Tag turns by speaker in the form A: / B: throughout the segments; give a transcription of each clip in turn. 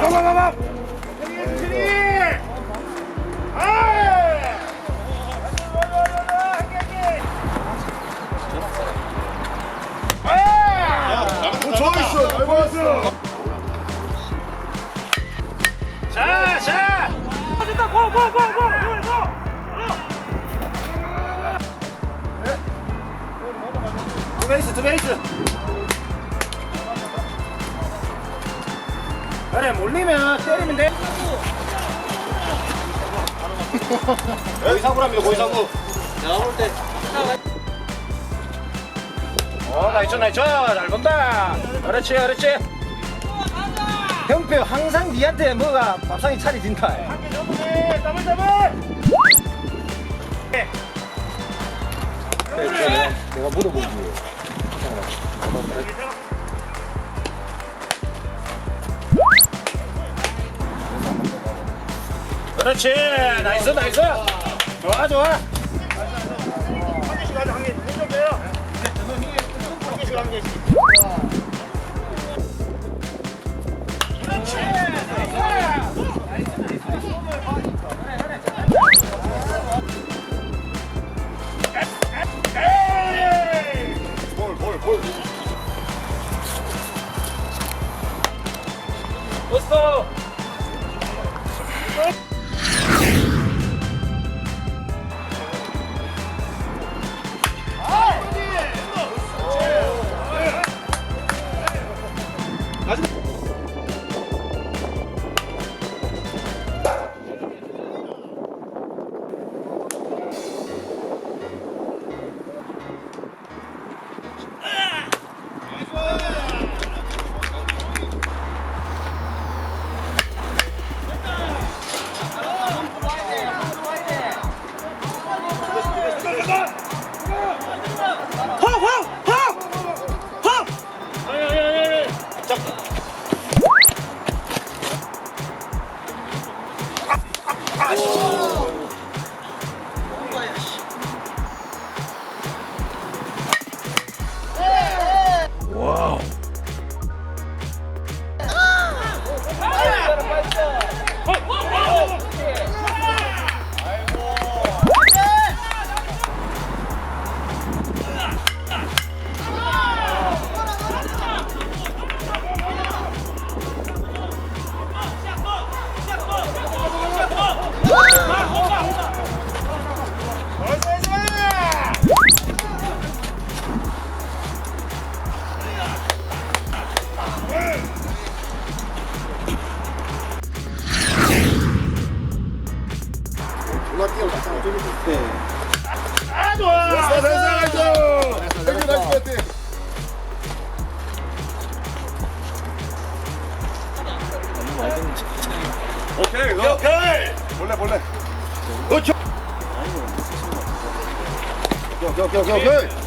A: 가가가가 좋아했어 잘 봤어
B: 자, 자. 두 베이스, 두 베이스. 그래, 몰리면 때리면 돼. 고이사구랍니다, 고이사구. 내가 볼 때. 어, 나이스, 나이스. 잘 본다. 그렇지, 그렇지. 형표 항상 니한테 뭐가 밥상이 차려진다. 더블 더블. 내가 물어보기. 그렇지, 나이스 나이스. 좋아 좋아. 좀
A: 있을 아 좋아 됐어 나이스 땡큐 나이스 파이팅 오케이 너 오케이 볼래 볼래 그렇죠 오케이 오케이 오케이 오케이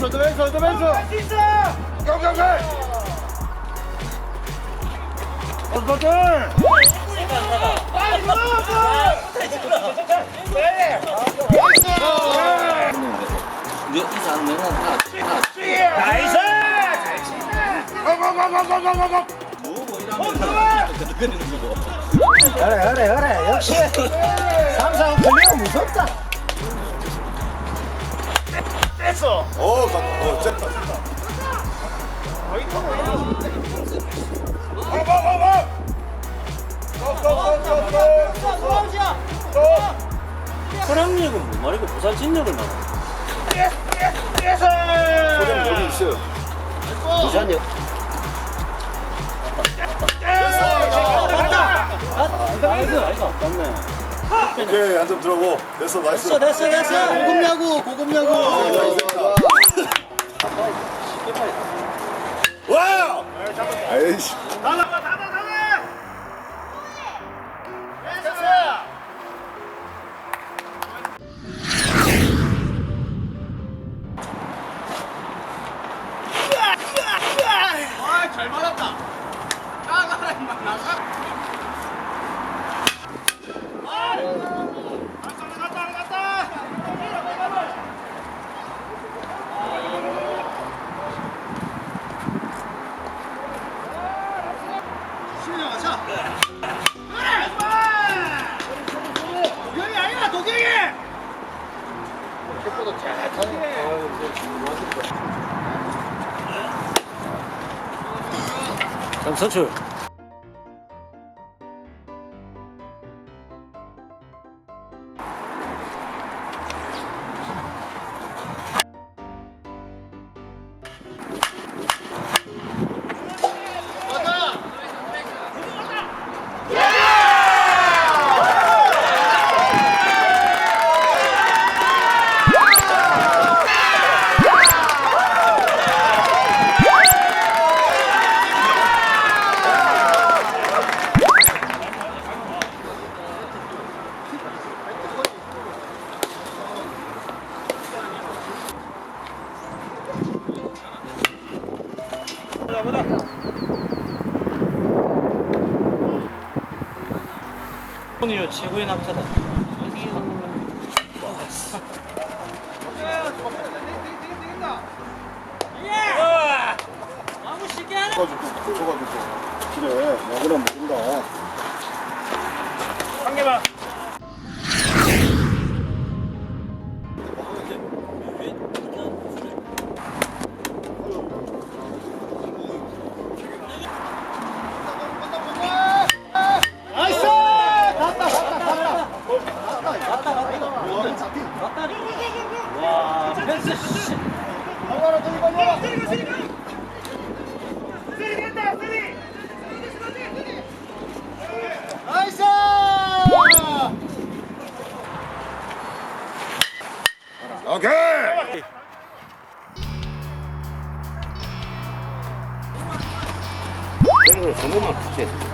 A: 왼손 왼손 왼손 오케이 오케이 오케이 어떡해
B: 나이스.
A: 가가가가가가가
B: 그래 그래 그래. 역시 삼성 클리어 무섭다. 됐어.
A: 어 갔다. 어 쨌다 가가가가
C: 서랑역은 못 말이고 부산 진역을 말하
A: 소장 여기 있어요.
C: 부산역 아이고 아이고 맞네
A: 오케이 한 점 들어고. 됐어 나이스
C: 됐어 됐어 됐어. 고급 야구 고급 야구.
A: 와우 아이씨
C: 잠 선출. 오늘 최고의 남자다.
A: 저가지고, 저가지고. 그래, 야, 그럼 모른다.
B: 한 개만. Cheers.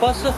C: 봤어?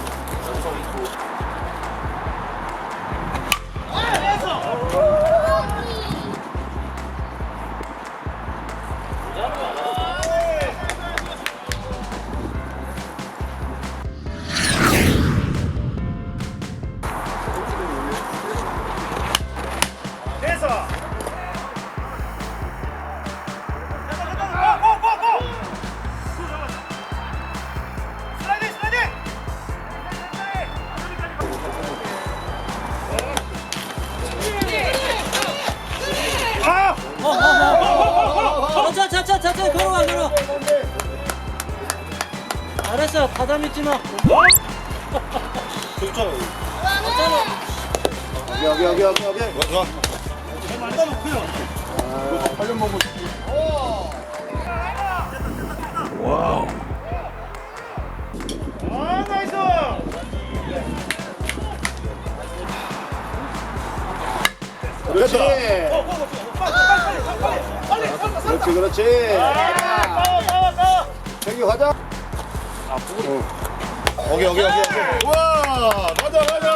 C: 바다 믿지 마.
A: 여기, 여기, 여기, 여기. 좋아, 좋아. 아, 팔년 먹고 싶지.
B: 아, 나이스.
A: 그렇지.
B: 빨리, 빨리, 빨리, 빨리, 빨리, 빨리.
A: 그렇지, 그렇지.
B: 아, 싸워, 싸워, 싸워.
A: 챙겨 가자. 아, 오케이, 오케이, 오케이. 오케이. 우와, 가자, 가자.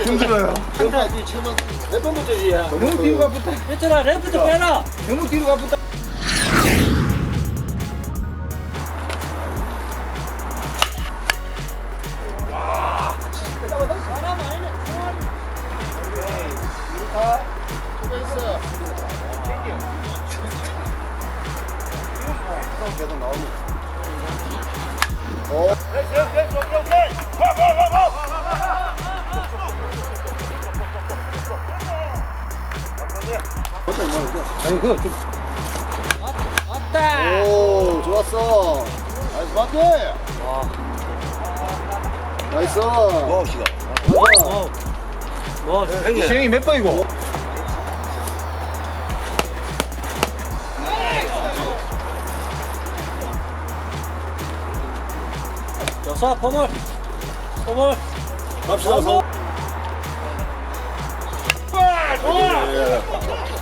A: 힘들어요.
C: 몇 번부터 지야?
B: 너무 뒤로 가붙다
C: 했잖아, 레프트 빼라!
B: 너무 뒤로 가붙다
A: 계속 나오는.
B: 아니 그거 좀
C: 왔다!
A: 오, 좋았어. 나이스 바퀴. 나이스. 와, 시간.
C: 어. 뭐,
B: 시행이 몇 번이고
C: 여섯, 포물! 포물!
A: 갑시다, 서.
B: 좋아
A: 예.